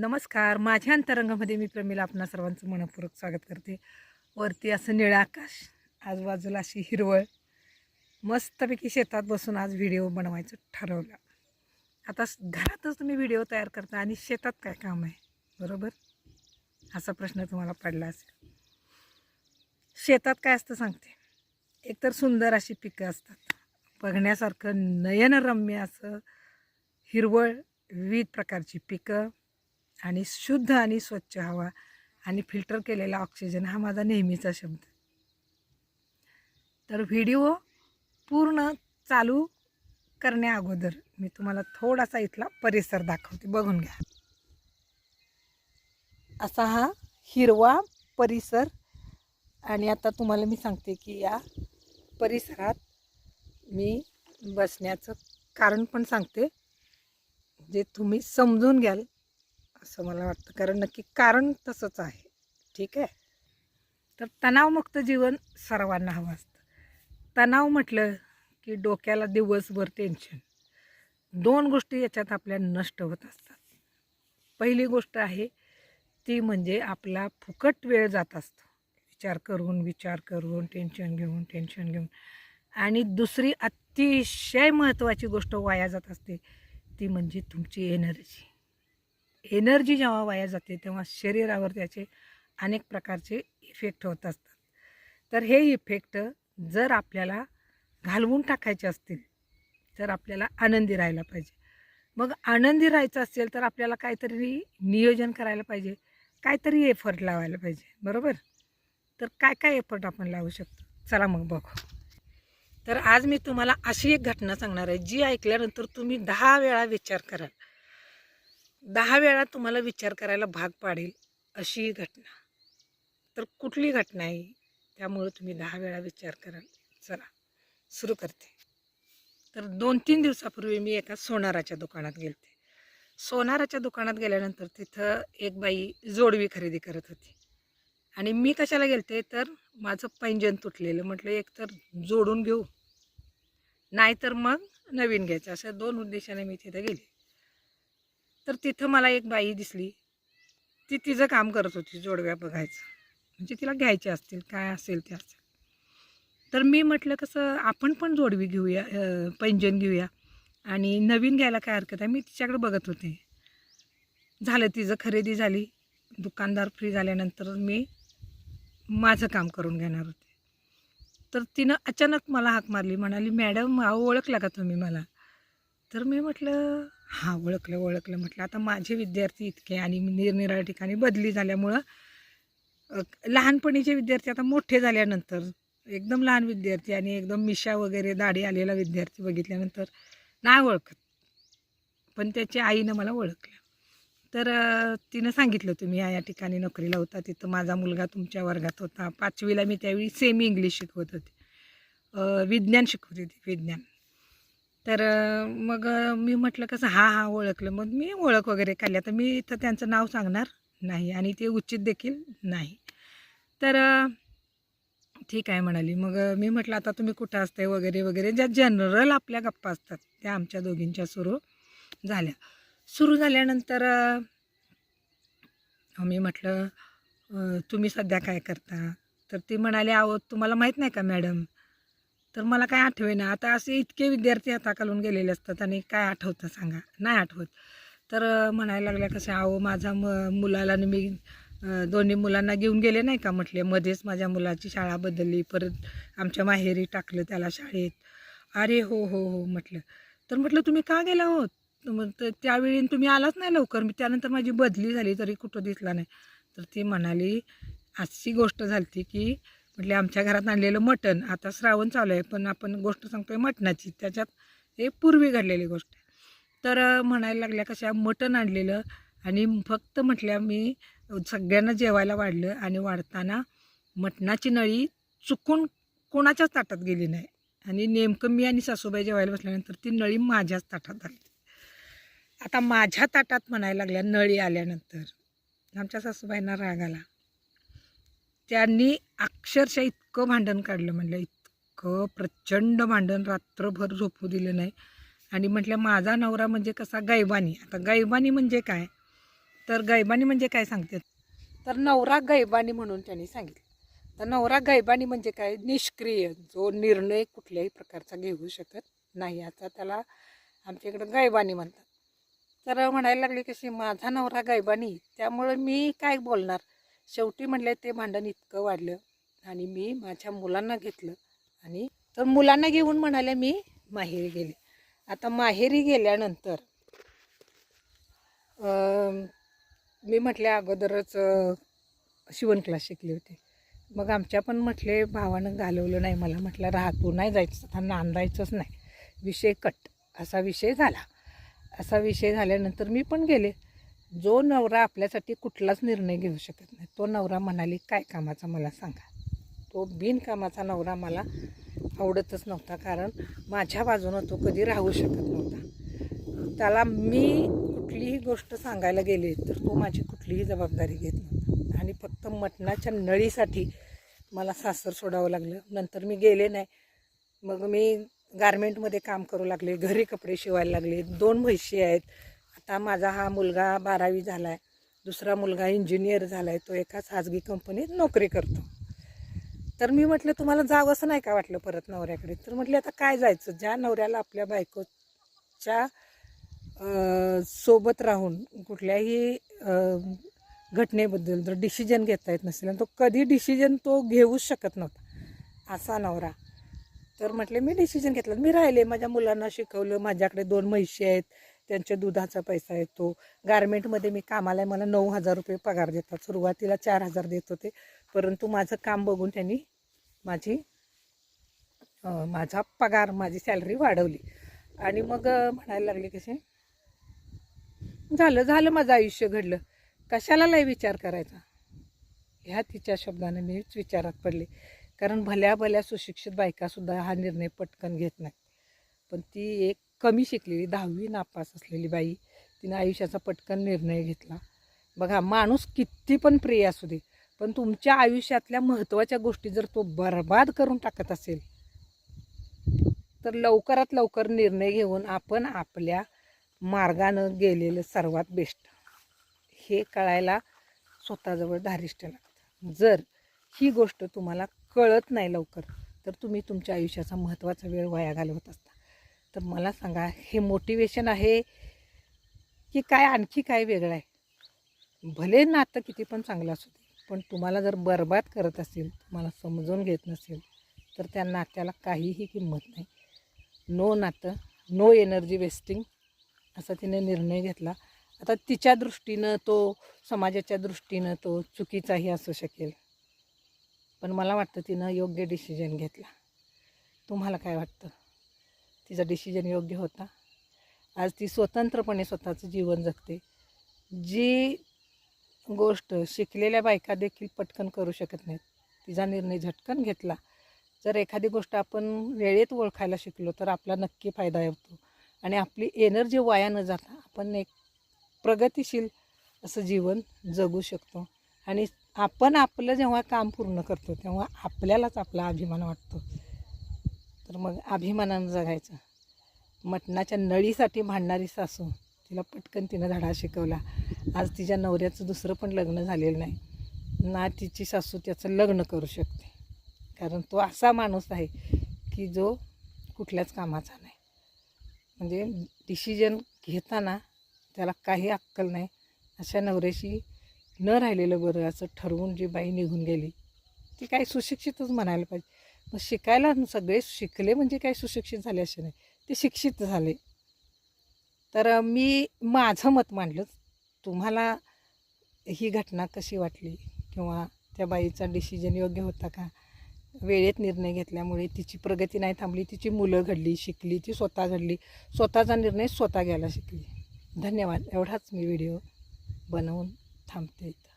नमस्कार. माझ्या अंतरंगामध्ये मी प्रमिला आपणा सर्वांचं मनपूर्वक स्वागत करते. वरती असं निळं आकाश आजूबाजूला अशी हिरवळ. मस्तपैकी शेतात बसून आज व्हिडिओ बनवायचं ठरवलं. आता घरातच तुम्ही व्हिडिओ तयार करता आणि शेतात काय काम आहे? बरोबर? असा प्रश्न तुम्हाला पडला असेल. शेतात काय असतं सांगते. एकतर सुंदर अशी पिकं असतात. बघण्यासारखं नयनरम्य असं हिरवळ विविध प्रकारची पिकं आणि शुद्ध आणि स्वच्छ हवा आणि फिल्टर केलेला ऑक्सिजन हा माझा नेहमीचा शब्द. तर व्हिडिओ पूर्ण चालू करण्या अगोदर मी तुम्हाला थोडासा इथला परिसर दाखवते. बघून घ्या. असा हा हिरवा परिसर आणि आता तुम्हाला मी सांगते की या परिसरात मी बसण्याचं कारण पण सांगते. जे तुम्ही समजून घ्याल असं मला वाटतं. कारण नक्की कारण तसंच आहे. ठीक आहे? तर तणावमुक्त जीवन सर्वांना हवं असतं. तणाव म्हटलं की डोक्याला दिवसभर टेन्शन दोन गोष्टी याच्यात आपल्या नष्ट होत असतात. पहिली गोष्ट आहे ती म्हणजे आपला फुकट वेळ जात असतो. विचार करून विचार करून टेन्शन घेऊन टेन्शन घेऊन. आणि दुसरी अतिशय महत्त्वाची गोष्ट वाया जात असते ती म्हणजे तुमची एनर्जी एनर्जी जेव्हा वाया जाते तेव्हा शरीरावर त्याचे अनेक प्रकारचे इफेक्ट होत असतात. तर हे इफेक्ट जर आपल्याला घालवून टाकायचे असतील तर आपल्याला आनंदी राहायला पाहिजे. मग आनंदी राहायचं असेल तर आपल्याला काहीतरी नियोजन करायला पाहिजे. काहीतरी एफर्ट लावायला पाहिजे बरोबर? तर काय काय एफर्ट आपण लावू शकतो? चला मग बघू. तर आज मी तुम्हाला अशी एक घटना सांगणार आहे जी ऐकल्यानंतर तुम्ही दहा वेळा विचार कराल. दहा वेळा तुम्हाला विचार करायला भाग पाडेल अशी घटना. तर कुठली घटना आहे त्यामुळे तुम्ही दहा वेळा विचार कराल. चला सुरू करते. तर दोन तीन दिवसापूर्वी मी एका सोनाराच्या दुकानात गेलते. सोनाराच्या दुकानात गेल्यानंतर तिथं एक बाई जोडवी खरेदी करत होती. आणि मी कशाला गेलते? तर माझं पैंजन तुटलेलं. म्हटलं एक तर जोडून घेऊ. नाहीतर मग नवीन घ्यायचं. अशा दोन उद्देशाने मी तिथं गेले. तर तिथं मला एक बाई दिसली. ती तिचं काम करत होती जोडव्या बघायचं. म्हणजे तिला घ्यायचे असतील काय असेल ते असेल तर मी म्हटलं कसं आपण पण जोडवी घेऊया अं, पैंजण घेऊया. आणि नवीन घ्यायला काय हरकत आहे मी तिच्याकडे बघत होते. झालं तिचं खरेदी झाली. दुकानदार फ्री झाल्यानंतर मी माझं काम करून घेणार होते. तर तिनं अचानक मला हाक मारली म्हणाली मॅडम अहो ओळखला का तुम्ही मला? तर मी म्हटलं हां ओळखलं ओळखलं म्हटलं. आता माझे विद्यार्थी इतके आणि निरनिराळ्या ठिकाणी बदली झाल्यामुळं लहानपणीचे विद्यार्थी आता मोठे झाल्यानंतर एकदम लहान विद्यार्थी आणि एकदम मिशा वगैरे दाढी आलेला विद्यार्थी बघितल्यानंतर नाही ओळखत. पण त्याच्या आईनं मला ओळखलं. तर तिनं सांगितलं तुम्ही या या ठिकाणी नोकरीला होता. तिथं माझा मुलगा तुमच्या वर्गात होता. पाचवीला मी त्यावेळी सेमी इंग्लिश शिकवत होते. विज्ञान शिकवत होती विज्ञान. तर मग मी म्हटलं कसं हा हा ओळखलं. मग मी ओळख वगैरे काढली. आता मी इथं त्यांचं नाव सांगणार नाही आणि ते उचित देखील नाही. तर ठीक आहे म्हणाली. मग मी म्हटलं आता तुम्ही कुठं असताय वगैरे वगैरे. ज्या जनरल आपल्या गप्पा असतात त्या आमच्या दोघींच्या सुरू झाल्या. सुरू झाल्यानंतर मी म्हटलं तुम्ही सध्या काय करता? तर ती म्हणाली आहो तुम्हाला माहीत नाही का मॅडम? तर मला काय आठवेना. आता असे इतके विद्यार्थी हाताखालून गेलेले असतात आणि काय आठवतं सांगा. नाही आठवत. तर म्हणायला लागल्या कसं अहो माझा म मुलाला मी दोन्ही मुलांना घेऊन गेले नाही का? म्हटले. मध्येच माझ्या मुलाची शाळा बदलली. परत आमच्या माहेरी टाकलं त्याला शाळेत. अरे हो हो हो म्हटलं. तर म्हटलं तुम्ही का गेला होत मग तर त्यावेळी तुम्ही आलाच नाही लवकर. मी त्यानंतर माझी बदली झाली तरी कुठं दिसला नाही. तर ती म्हणाली अशी गोष्ट झाली की म्हटले आमच्या घरात आणलेलं मटण आता श्रावण चालू आहे पण आपण गोष्ट सांगतोय मटणाची त्याच्यात हे पूर्वी घडलेली गोष्ट आहे. तर म्हणायला लागल्या कशा मटण आणलेलं आणि फक्त म्हटल्या मी सगळ्यांना जेवायला वाढलं आणि वाढताना मटणाची नळी चुकून कोणाच्याच ताटात गेली नाही आणि नेमकं मी आणि सासूबाई जेवायला बसल्यानंतर ती नळी माझ्याच ताटात आली. आता माझ्या ताटात म्हणायला लागल्या नळी आल्यानंतर. आमच्या सासूबाईंना राग आला. त्यांनी अक्षरशः इतकं भांडण काढलं म्हटलं इतकं प्रचंड भांडण रात्रभर झोपू दिलं नाही. आणि म्हटलं माझा नवरा म्हणजे कसा गायबानी आता गायबानी म्हणजे काय? तर गैबानी म्हणजे काय सांगते? तर नवरा गैबानी म्हणून त्यांनी सांगितलं. तर नवरा गैबानी म्हणजे काय? निष्क्रिय. जो निर्णय कुठल्याही प्रकारचा घेऊ शकत नाही. आता त्याला आमच्या इकडं गैबानी म्हणतात. तर म्हणायला लागली कशी माझा नवरा गैबानी. त्यामुळे मी काय बोलणार? शेवटी म्हणले ते भांडण इतकं वाढलं आणि मी माझ्या मुलांना घेतलं आणि तर मुलांना घेऊन म्हणाले मी माहेरी गेले. आता माहेरी गेल्यानंतर मी म्हटल्या अगोदरच शिवण क्लास शिकले होते. मग आमच्या पण म्हटले भावानं घालवलं नाही मला. म्हटलं राहतो नाही जायचं आता नांदायचंच नाही. विषय कट. असा विषय झाला. असा विषय झाल्यानंतर मी पण गेले. जो नवरा आपल्यासाठी कुठलाच निर्णय घेऊ शकत नाही तो नवरा म्हणाली काय कामाचा मला सांगा. तो बिनकामाचा नवरा मला आवडतच नव्हता कारण माझ्या बाजूनं तो कधी राहू शकत नव्हता. त्याला मी कुठलीही गोष्ट सांगायला गेले तर तो माझी कुठलीही जबाबदारी घेत नव्हता. आणि फक्त मटणाच्या नळीसाठी मला सासर सोडावं लागलं. नंतर मी गेले नाही. मग मी गारमेंटमध्ये काम करू लागले घरी कपडे शिवायला लागले. दोन म्हैशी आहेत. आता माझा हा मुलगा बारावी झाला आहे दुसरा मुलगा इंजिनियर झाला आहे तो एका खाजगी कंपनीत नोकरी करतो. तर मी म्हटलं तुम्हाला जावं असं नाही का वाटलं परत नवऱ्याकडे? तर म्हटलं आता काय जायचं? ज्या नवऱ्याला आपल्या बायकोच्या सोबत राहून कुठल्याही घटनेबद्दल जर डिसिजन घेता येत नसेल आणि तो कधी डिसिजन तो घेऊच शकत नव्हता असा नवरा. तर म्हटले मी डिसिजन घेतलं. मी राहिले. माझ्या मुलांना शिकवलं. माझ्याकडे दोन म्हैशी आहेत. त्यांच्या दुधाचा पैसा येतो. गारमेंटमध्ये मी कामाला आहे मला नऊ हजार रुपये पगार देतात. सुरुवातीला चार हजार देत होते. परंतु माझं काम बघून त्यांनी माझी माझा पगार माझी सॅलरी वाढवली. आणि मग म्हणायला लागले कसे? झालं झालं माझं आयुष्य घडलं. कशाला लय विचार करायचा? ह्या तिच्या शब्दाने मीच विचारात पडले. कारण भल्या भल्या सुशिक्षित बायकासुद्धा हा निर्णय पटकन घेत नाही पण ती एक कमी शिकलेली दहावी नापास असलेली बाई तिने आयुष्याचा पटकन निर्णय घेतला. बघा माणूस किती पण प्रिय असू दे पण तुमच्या आयुष्यातल्या महत्त्वाच्या गोष्टी जर तो बर्बाद करून टाकत असेल तर लवकरात लवकर निर्णय घेऊन आपण आपल्या मार्गानं गेलेलं सर्वात बेस्ट हे कळायला स्वतःजवळ धारिष्ट लागतं. जर ही गोष्ट तुम्हाला कळत नाही लवकर तर तुम्ही तुमच्या आयुष्याचा महत्त्वाचा वेळ वाया घालवत असता. तर मला सांगा हे मोटिवेशन आहे की काय आणखी काय वेगळं आहे? भले नातं किती पण चांगलं असू दे पण तुम्हाला जर बरबाद करत असेल तुम्हाला समजून घेत नसेल तर त्या नात्याला काहीही किंमत नाही. नो नातं नो एनर्जी वेस्टिंग असा तिने निर्णय घेतला. आता तिच्या दृष्टीनं तो समाजाच्या दृष्टीनं तो चुकीचाही असू शकेल. पण मला वाटतं तिनं योग्य डिसिजन घेतला. तुम्हाला काय वाटतं? तिचा डिसिजन योग्य होता. आज ती स्वतंत्रपणे स्वतःचं जीवन जगते. जी गोष्ट शिकलेल्या बायका देखील पटकन करू शकत नाहीत. तिचा निर्णय झटकन घेतला. जर एखादी गोष्ट आपण वेळेत ओळखायला शिकलो तर आपला नक्की फायदा होतो. आणि आपली एनर्जी वाया न जाता आपण एक प्रगतिशील असं जीवन जगू शकतो. आणि आपण आपलं जेव्हा काम पूर्ण करतो तेव्हा आपल्यालाच आपला अभिमान वाटतो. तर मग अभिमानानं जगायचं. मटणाच्या नळीसाठी भांडणारी सासू तिला पटकन तिनं धडा शिकवला. आज तिच्या नवऱ्याचं दुसरं पण लग्न झालेलं नाही. ना तिची सासू त्याचं लग्न करू शकते. कारण तो असा माणूस आहे की जो कुठल्याच कामाचा नाही. म्हणजे डिसिजन घेताना त्याला काही अक्कल नाही. अशा नवऱ्याशी न राहिलेलं बरं असं ठरवून जी बाई निघून गेली ती काही सुशिक्षितच म्हणायला पाहिजे. मग शिकायला सगळे शिकले म्हणजे काही सुशिक्षित झाले असे नाही. ते शिक्षित झाले. तर मी माझं मत मांडलं तुम्हाला ही घटना कशी वाटली? किंवा त्या बाईचा डिसिजन योग्य होता का? वेळेत निर्णय घेतल्यामुळे तिची प्रगती नाही थांबली तिची मुलं घडली शिकली ती स्वतः घडली. स्वतःचा निर्णय स्वतः घ्यायला शिकली. धन्यवाद. एवढाच मी व्हिडिओ बनवून थांबते. इथं